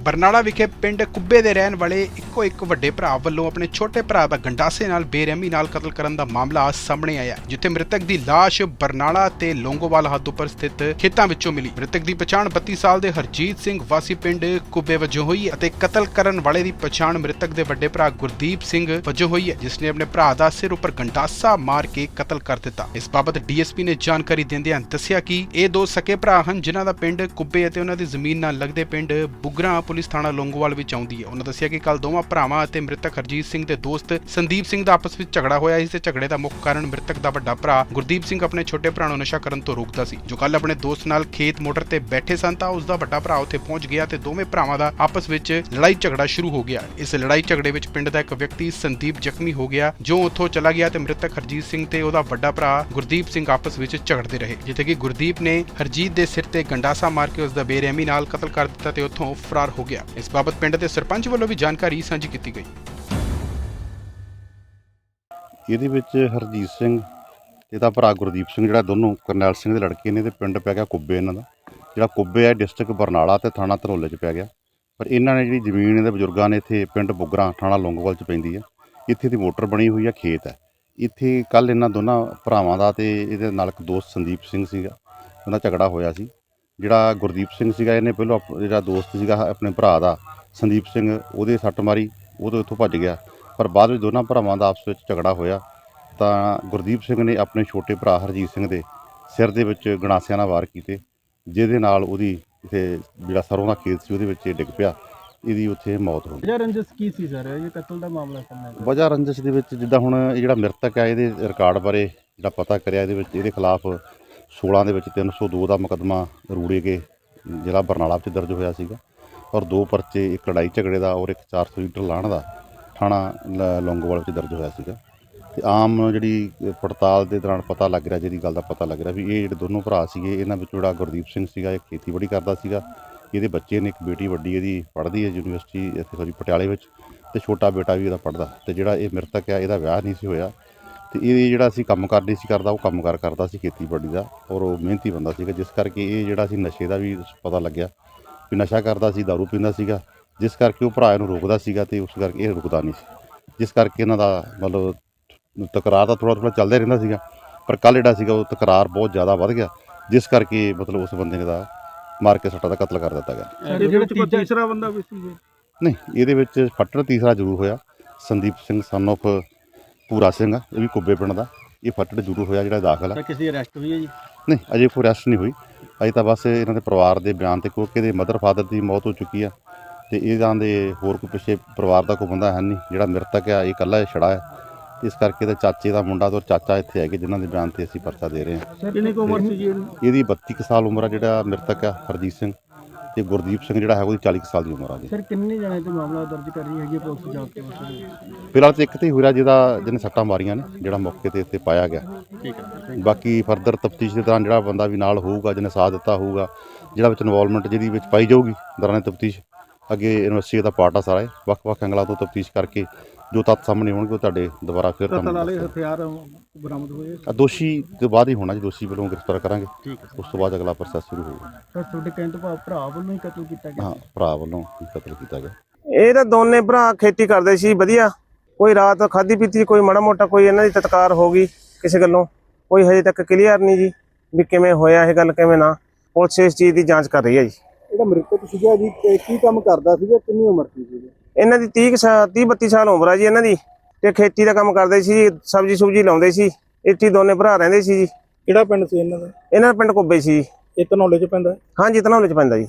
ਬਰਨਾਲਾ ਵਿਖੇ ਪਿੰਡ ਕੁੱਬੇ ਦੇ ਰਹਿਣ ਵਾਲੇ ਇੱਕੋ ਇੱਕ ਵੱਡੇ ਭਰਾ ਵੱਲੋਂ ਆਪਣੇ ਛੋਟੇ ਭਰਾ ਦਾ ਗੰਡਾਸੇ ਨਾਲ ਬੇਰਹਿਮੀ ਨਾਲ ਕਤਲ ਕਰਨ ਦਾ ਮਾਮਲਾ ਸਾਹਮਣੇ ਆਇਆ ਜਿੱਥੇ ਮ੍ਰਿਤਕ ਦੀ ਲਾਸ਼ ਬਰਨਾਲਾ ਤੇ ਲੋਂਗੋਵਾਲ ਹੱਦ ਉੱਪਰ ਸਥਿਤ ਖੇਤਾਂ ਵਿੱਚੋਂ ਮਿਲੀ। ਮ੍ਰਿਤਕ ਦੀ ਪਛਾਣ 32 ਸਾਲ ਦੇ ਹਰਜੀਤ ਸਿੰਘ ਵਾਸੀ ਪਿੰਡ ਕੁੱਬੇ ਵਜੋਂ ਹੋਈ ਅਤੇ ਕਤਲ ਕਰਨ ਵਾਲੇ ਦੀ ਪਛਾਣ ਮ੍ਰਿਤਕ ਦੇ ਵੱਡੇ ਭਰਾ ਗੁਰਦੀਪ ਸਿੰਘ ਵਜੋਂ ਹੋਈ ਹੈ ਜਿਸ ਨੇ ਆਪਣੇ ਭਰਾ ਦਾ ਸਿਰ ਉੱਪਰ ਗੰਡਾਸਾ ਮਾਰ ਕੇ ਕਤਲ ਕਰ ਦਿੱਤਾ। ਇਸ ਬਾਬਤ ਡੀਐਸਪੀ ਨੇ ਜਾਣਕਾਰੀ ਦਿੰਦਿਆਂ ਦੱਸਿਆ ਕਿ ਇਹ ਦੋ ਸਕੇ ਭਰਾ ਹਨ, ਜਿਨ੍ਹਾਂ ਦਾ ਪਿੰਡ ਕੁੱਬੇ ਅਤੇ ਉਹਨਾਂ ਦੀ ਜ਼ਮੀਨ ਨਾਲ ਲੱਗਦੇ ਪਿੰਡ ਬੁਗਰਾ ਪੁਲਿਸ ਥਾਣਾ ਲੌਂਗੋਵਾਲ ਵਿੱਚ ਆਉਂਦੀ ਹੈ। ਉਹਨਾਂ ਦੱਸਿਆ ਕਿ ਕੱਲ ਦੋਵਾਂ ਭਰਾਵਾਂ ਅਤੇ ਮ੍ਰਿਤਕ ਹਰਜੀਤ ਸਿੰਘ ਦੇ ਦੋਸਤ ਸੰਦੀਪ ਸਿੰਘ ਦਾ ਆਪਸ ਵਿੱਚ ਝਗੜਾ ਹੋਇਆ ਸੀ ਤੇ ਝਗੜੇ ਦਾ ਮੁੱਖ ਕਾਰਨ ਮ੍ਰਿਤਕ ਦਾ ਵੱਡਾ ਭਰਾ ਗੁਰਦੀਪ ਸਿੰਘ ਆਪਣੇ ਛੋਟੇ ਭਰਾ ਨੂੰ ਨਸ਼ਾ ਕਰਨ ਤੋਂ ਰੋਕਦਾ ਸੀ। ਜੋ ਕੱਲ ਆਪਣੇ ਦੋਸਤ ਨਾਲ ਖੇਤ ਮੋਟਰ ਤੇ ਬੈਠੇ ਸਨ ਤਾਂ ਉਸ ਦਾ ਵੱਡਾ ਭਰਾ ਉੱਥੇ ਪਹੁੰਚ ਗਿਆ ਤੇ ਦੋਵੇਂ ਭਰਾਵਾਂ ਦਾ ਆਪਸ ਵਿੱਚ ਲੜਾਈ ਝਗੜਾ ਸ਼ੁਰੂ ਹੋ ਗਿਆ। ਇਸ ਲੜਾਈ ਝਗੜੇ ਵਿੱਚ ਪਿੰਡ ਦਾ ਇੱਕ ਵਿਅਕਤੀ ਸੰਦੀਪ ਜ਼ਖਮੀ ਹੋ ਗਿਆ, ਜੋ ਉੱਥੋਂ ਚਲਾ ਗਿਆ ਤੇ ਮ੍ਰਿਤਕ ਹਰਜੀਤ ਸਿੰਘ ਤੇ ਉਹਦਾ ਵੱਡਾ ਭਰਾ ਗੁਰਦੀਪ ਸਿੰਘ ਆਪਸ ਵਿੱਚ ਝਗੜਦੇ ਰਹੇ, ਜਿੱਥੇ ਕਿ ਗੁਰਦੀਪ ਨੇ ਹਰਜੀਤ ਦੇ ਸਿਰ ਤੇ ਗੰਡਾਸਾ ਮਾਰ ਕੇ ਉਸ ਦਾ ਬੇਰਹਿਮੀ ਨਾਲ ਕਤਲ ਕਰ ਦਿੱਤਾ ਤੇ ਉੱਥੋਂ ਫਰਾਰ ਹੋ ਗਿਆ। ਇਸ ਬਾਬਤ ਪਿੰਡ ਦੇ ਸਰਪੰਚ ਵੱਲੋਂ ਵੀ ਜਾਣਕਾਰੀ ਸਾਂਝੀ ਕੀਤੀ ਗਈ। ਇਹਦੇ ਵਿੱਚ ਹਰਜੀਤ ਸਿੰਘ ਤੇ ਇਹਦਾ ਭਰਾ ਗੁਰਦੀਪ ਸਿੰਘ, ਜਿਹੜਾ ਦੋਨੋਂ ਕਰਨੈਲ ਸਿੰਘ ਦੇ ਲੜਕੇ ਨੇ ਤੇ ਪਿੰਡ ਪੈ ਗਿਆ ਕੁੱਬੇ ਇਹਨਾਂ ਦਾ। ਜਿਹੜਾ ਕੁੱਬੇ ਹੈ, ਡਿਸਟ੍ਰਿਕਟ ਬਰਨਾਲਾ ਤੇ ਥਾਣਾ ਧਨੌਲੇ 'ਚ ਪੈ ਗਿਆ। ਪਰ ਇਹਨਾਂ ਨੇ ਜਿਹੜੀ ਜ਼ਮੀਨ ਇਹਦੇ ਬਜ਼ੁਰਗਾਂ ਨੇ ਇੱਥੇ ਪਿੰਡ ਬੁੱਗਰਾ ਥਾਣਾ ਲੌਂਗੋਵਾਲ 'ਚ ਪੈਂਦੀ ਹੈ ਇੱਥੇ ਦੀ ਮੋਟਰ ਬਣੀ ਹੋਈ ਹੈ ਖੇਤ ਹੈ। ਇੱਥੇ ਕੱਲ ਇਹਨਾਂ ਦੋਨਾਂ ਭਰਾਵਾਂ ਦਾ ਤੇ ਇਹਦੇ ਨਾਲ ਇੱਕ ਦੋਸਤ ਸੰਦੀਪ ਸਿੰਘ ਸੀਗਾ। ਉਹਨਾਂ ਝਗੜਾ ਹੋਇਆ ਸੀ। ਜਿਹੜਾ ਗੁਰਦੀਪ ਸਿੰਘ ਸੀਗਾ ਇਹਨੇ ਪਹਿਲਾਂ ਆਪ- ਜਿਹੜਾ ਦੋਸਤ ਸੀਗਾ ਆਪਣੇ ਭਰਾ ਦਾ ਸੰਦੀਪ ਸਿੰਘ ਉਹਦੇ ਸੱਟ ਮਾਰੀ ਉਹ ਤੋਂ ਇੱਥੋਂ ਭੱਜ ਗਿਆ। ਪਰ ਬਾਅਦ ਵਿੱਚ ਦੋਨਾਂ ਭਰਾਵਾਂ ਦਾ ਆਪਸ ਵਿੱਚ ਝਗੜਾ ਹੋਇਆ। ਤਾਂ ਗੁਰਦੀਪ ਸਿੰਘ ਨੇ ਆਪਣੇ ਛੋਟੇ ਭਰਾ ਹਰਜੀਤ ਸਿੰਘ ਦੇ ਸਿਰ ਦੇ ਵਿੱਚ ਗਣਾਸਿਆਂ ਨਾਲ ਵਾਰ ਕੀਤੇ ਜਿਹਦੇ ਨਾਲ ਉਹਦੀ ਇੱਥੇ ਜਿਹੜਾ ਸਰੋਂ ਦਾ ਖੇਤ ਸੀ ਉਹਦੇ ਵਿੱਚ ਇਹ ਡਿੱਗ ਪਿਆ। ਇਹਦੀ ਉੱਥੇ ਮੌਤ ਹੋ ਗਈ। ਵਜ੍ਹਾ ਰੰਜਸ ਕੀ ਸੀ ਸਰ? ਇਹ ਕਤਲ ਦਾ ਮਾਮਲਾ ਸਾਹਮਣੇ ਆਇਆ। ਵਜ੍ਹਾ ਰੰਜਿਸ਼ ਦੇ ਵਿੱਚ ਜਿੱਦਾਂ ਹੁਣ ਇਹ ਜਿਹੜਾ ਮ੍ਰਿਤਕ ਹੈ ਇਹਦੇ ਰਿਕਾਰਡ ਬਾਰੇ ਜਿਹੜਾ ਪਤਾ ਕਰਿਆ ਇਹਦੇ ਵਿੱਚ ਇਹਦੇ ਖਿਲਾਫ 16 ਦੇ ਵਿੱਚ 302 ਦਾ ਮੁਕੱਦਮਾ ਰੂੜੇ ਕੇ ਜ਼ਿਲ੍ਹਾ ਬਰਨਾਲਾ ਵਿੱਚ ਦਰਜ ਹੋਇਆ ਸੀਗਾ। ਔਰ ਦੋ ਪਰਚੇ, ਇੱਕ ਲੜਾਈ ਝਗੜੇ ਦਾ ਔਰ ਇੱਕ 400 ਲੀਟਰ ਲਾਣ ਦਾ ਥਾਣਾ ਲ- ਲੌਂਗੋਵਾਲ ਵਿੱਚ ਦਰਜ ਹੋਇਆ ਸੀਗਾ। ਤੇ ਆਮ ਜਿਹੜੀ ਪੜਤਾਲ ਦੇ ਦੌਰਾਨ ਪਤਾ ਲੱਗ ਰਿਹਾ ਜਿਹਦੀ ਗੱਲ ਦਾ ਪਤਾ ਲੱਗ ਰਿਹਾ ਵੀ ਇਹ ਜਿਹੜੇ ਦੋਨੋਂ ਭਰਾ ਸੀਗੇ, ਇਹਨਾਂ ਵਿੱਚ ਜਿਹੜਾ ਗੁਰਦੀਪ ਸਿੰਘ ਸੀਗਾ, ਇਹ ਖੇਤੀਬਾੜੀ ਕਰਦਾ ਸੀਗਾ। ਇਹਦੇ ਬੱਚੇ ਨੇ ਇੱਕ ਬੇਟੀ ਵੱਡੀ, ਇਹਦੀ ਪੜ੍ਹਦੀ ਹੈ ਯੂਨੀਵਰਸਿਟੀ ਇੱਥੇ ਸੋਰੀ ਪਟਿਆਲੇ ਵਿੱਚ ਤੇ ਛੋਟਾ ਬੇਟਾ ਵੀ ਇਹਦਾ ਪੜ੍ਹਦਾ। ਤੇ ਜਿਹੜਾ ਇਹ ਮ੍ਰਿਤਕ ਹੈ ਇਹਦਾ ਵਿਆਹ ਨਹੀਂ ਸੀ ਹੋਇਆ। ਤੇ ਇਹ ਜਿਹੜਾ ਸੀ ਕੰਮਕਾਰ ਨਹੀਂ ਸੀ ਕਰਦਾ ਉਹ ਕੰਮਕਾਰ ਕਰਦਾ ਸੀ ਖੇਤੀਬਾੜੀ ਦਾ ਔਰ ਉਹ ਮਿਹਨਤੀ ਬੰਦਾ ਸੀਗਾ ਜਿਸ ਕਰਕੇ ਇਹ ਜਿਹੜਾ ਸੀ ਨਸ਼ੇ ਦਾ ਵੀ ਪਤਾ ਲੱਗਿਆ ਵੀ ਨਸ਼ਾ ਕਰਦਾ ਸੀ दारू ਪੀਂਦਾ ਸੀਗਾ ਜਿਸ ਕਰਕੇ ਉਹ ਭਰਾ ਨੂੰ ਰੋਕਦਾ ਸੀਗਾ ਤੇ ਉਸ ਕਰਕੇ ਇਹ ਰੁਕਦਾ ਨਹੀਂ ਸੀ। ਜਿਸ ਕਰਕੇ ਇਹਨਾਂ ਦਾ ਮਤਲਬ ਤਕਰਾਰ ਦਾ ਥੋੜਾ ਥੋੜਾ ਚੱਲਦਾ ਰਹਿੰਦਾ ਸੀਗਾ ਪਰ ਕੱਲ ਜਿਹੜਾ ਸੀਗਾ ਉਹ ਤਕਰਾਰ ਬਹੁਤ ਜ਼ਿਆਦਾ ਵੱਧ ਗਿਆ ਜਿਸ ਕਰਕੇ ਮਤਲਬ ਉਸ ਬੰਦੇ ਨੇ ਦਾ ਮਾਰ ਕੇ ਸੱਟਾ ਦਾ ਕਤਲ ਕਰ ਦਿੱਤਾ ਗਿਆ। ਜਿਹੜਾ ਤੀਸਰਾ ਬੰਦਾ ਵੀ ਸੀ? ਨਹੀਂ ਇਹਦੇ ਵਿੱਚ ਫੱਟੜ ਤੀਸਰਾ ਜ਼ਰੂਰ ਹੋਇਆ ਸੰਦੀਪ ਸਿੰਘ son of ਪੂਰਾ ਸਿੰਘ ਆ, ਇਹ ਵੀ ਕੁੱਬੇ ਪਿੰਡ ਦਾ। ਇਹ ਫੱਟੜ ਜ਼ਰੂਰ ਹੋਇਆ ਜਿਹੜਾ ਦਾਖਲ ਹੈ ਕਿਸੇ ਦੀ ਅਰੈਸਟ ਹੋਈ ਹੈ ਜੀ? ਨਹੀਂ ਅਜੇ ਕੋਈ ਅਰੈਸਟ ਨਹੀਂ ਹੋਈ। ਅਜੇ ਤਾਂ ਬਸ ਇਹਨਾਂ ਦੇ ਪਰਿਵਾਰ ਦੇ ਬਿਆਨ ਤੇ ਕਿਉਂਕਿ ਇਹਦੇ ਮਦਰ ਫਾਦਰ ਦੀ ਮੌਤ ਹੋ ਚੁੱਕੀ ਆ। ਤੇ ਇਹਨਾਂ ਦੇ ਹੋਰ ਕੋਈ ਪਿੱਛੇ ਪਰਿਵਾਰ ਦਾ ਕੋਈ ਬੰਦਾ ਹੈ ਨਹੀਂ ਜਿਹੜਾ ਮ੍ਰਿਤਕ ਆ ਇਹ ਇਕੱਲਾ ਹੀ ਛੜਾ ਹੈ ਇਸ ਕਰਕੇ ਇਹਦੇ ਚਾਚੇ ਦਾ ਮੁੰਡਾ ਤੇ ਚਾਚਾ ਇੱਥੇ ਹੈਗੇ ਜਿਨ੍ਹਾਂ ਦੇ ਬਿਆਨ ਤੇ ਅਸੀਂ ਪਰਚਾ ਦੇ ਰਹੇ ਹਾਂ। ਕਿੰਨੀ ਕੁ ਉਮਰ ਸੀ ਜੀ ਇਹਦੀ? ਇਹਦੀ 32 ਕੁ ਸਾਲ ਉਮਰ ਆ ਜਿਹੜਾ ਮ੍ਰਿਤਕ ਆ ਹਰਜੀਤ ਸਿੰਘ। ਤੇ ਗੁਰਦੀਪ ਸਿੰਘ ਜਿਹੜਾ ਹੈ ਉਹਦੀ 40 ਕੁ ਸਾਲ ਦੀ ਉਮਰ ਆ ਜੀ। ਸਰ ਕਿੰਨੇ ਜਣੇ ਤੇ ਮਾਮਲਾ ਦਰਜ ਕਰ ਰਹੀ ਹੈਗੀ ਹੈ ਪੁਲਿਸ ਜਾਂਚ ਦੇ ਵਿੱਚ ਫਿਲਹਾਲ ਤੇ ਇੱਕ ਤੇ ਹੀ ਹੋਇਆ ਜਿਹਦਾ ਜਿਹਨੇ ਸੱਟਾਂ ਮਾਰੀਆਂ ਨੇ ਜਿਹੜਾ ਮੌਕੇ ਤੇ ਇੱਥੇ ਪਾਇਆ ਗਿਆ। ਠੀਕ ਹੈ। ਬਾਕੀ ਫਰਦਰ ਤਫਤੀਸ਼ ਦੇ ਦੌਰਾਨ ਜਿਹੜਾ ਬੰਦਾ ਵੀ ਨਾਲ ਹੋਊਗਾ ਜਿਹਨੇ ਸਾਥ ਦਿੱਤਾ ਹੋਊਗਾ ਜਿਹੜਾ ਵਿੱਚ ਇਨਵੋਲਵਮੈਂਟ ਜਿਹਦੀ ਵਿੱਚ ਪਾਈ ਜਾਊਗੀ ਦੌਰਾਨੇ ਤਫਤੀਸ਼ ਅੱਗੇ ਯੂਨੀਵਰਸਿਟੀ ਦਾ ਪਾਰਟ ਆ ਸਾਰਾ ਇਹ। ਵੱਖ-ਵੱਖ ਅੰਗਲਾਂ ਤੋਂ ਤਫਤੀਸ਼ ਕਰਕੇ ਜੋ ਤੱਥ ਸਾਹਮਣੇ ਆਉਣਗੇ ਉਹ ਤੁਹਾਡੇ ਦੁਬਾਰਾ ਫਿਰ ਕਤਲ ਵਾਲੇ ਤੁਹਾਨੂੰ ਹਥਿਆਰ ਬਰਾਮਦ ਹੋਏ ਆ ਦੋਸ਼ੀ ਤੋਂ ਬਾਅਦ ਹੀ ਹੋਣਾ ਜੀ ਦੋਸ਼ੀ ਵੱਲੋਂ ਗ੍ਰਿਫਤਾਰ ਕਰਾਂਗੇ। ਠੀਕ ਹੈ। ਉਸ ਤੋਂ ਬਾਅਦ ਅਗਲਾ ਪ੍ਰੋਸੈਸ ਸ਼ੁਰੂ ਹੋਊਗਾ। ਸਰ ਤੁਹਾਡੇ ਕਹਿਣ ਤੋਂ ਭਾਵ ਭਰਾ ਵੱਲੋਂ ਹੀ ਕਤਲ ਕੀਤਾ ਗਿਆ। ਹਾਂ ਭਰਾ ਵੱਲੋਂ ਹੀ ਕਤਲ ਕੀਤਾ ਗਿਆ। ਇਹ ਤਾਂ ਦੋਨੇ ਭਰਾ ਖੇਤੀ ਕਰਦੇ ਸੀ ਵਧੀਆ। ਕੋਈ ਰਾਤ ਖਾਦੀ ਪੀਤੀ ਕੋਈ ਮਾੜਾ ਮੋਟਾ ਕੋਈ ਇਹਨਾਂ ਦੀ ਤਤਕਾਰ ਹੋ ਗਈ ਕਿਸੇ ਗੱਲੋਂ। ਕੋਈ ਹਜੇ ਤੱਕ ਕਲੀਅਰ ਨਹੀਂ ਜੀ ਵੀ ਕਿਵੇਂ ਹੋਇਆ ਇਹ ਗੱਲ ਕਿਵੇਂ ਨਾ। ਪੁਲਿਸ ਇਸ ਚੀਜ਼ ਦੀ ਜਾਂਚ ਕਰ ਰਹੀ ਹੈ ਜੀ। ਜਿਹੜਾ ਮ੍ਰਿਤਕ ਸੀਗਾ ਜੀ ਕੀ ਕੰਮ ਕਰਦਾ ਸੀਗਾ ਕਿੰਨੀ ਉਮਰ ਸੀ ਜੀ ਇਹਨਾਂ ਦੀ 30 30 32 ਸਾਲ ਉਮਰ ਆ ਜੀ ਇਹਨਾਂ ਦੀ ਤੇ ਖੇਤੀ ਦਾ ਕੰਮ ਕਰਦੇ ਸੀ ਸਬਜ਼ੀ ਸੁਬਜੀ ਲਾਉਂਦੇ ਸੀ ਇੱਥੇ ਦੋਨੇ ਭਰਾ ਰਹਿੰਦੇ ਸੀ ਜੀ। ਕਿਹੜਾ ਪਿੰਡ ਸੀ ਇਹਨਾਂ ਦਾ? ਇਹਨਾਂ ਦਾ ਪਿੰਡ ਕੁੱਬੇ ਸੀ ਇਹ ਧਨੌਲੇ ਚ ਪੈਂਦਾ ਹਾਂਜੀ ਧਨੌਲੇ ਚ ਪੈਂਦਾ ਜੀ।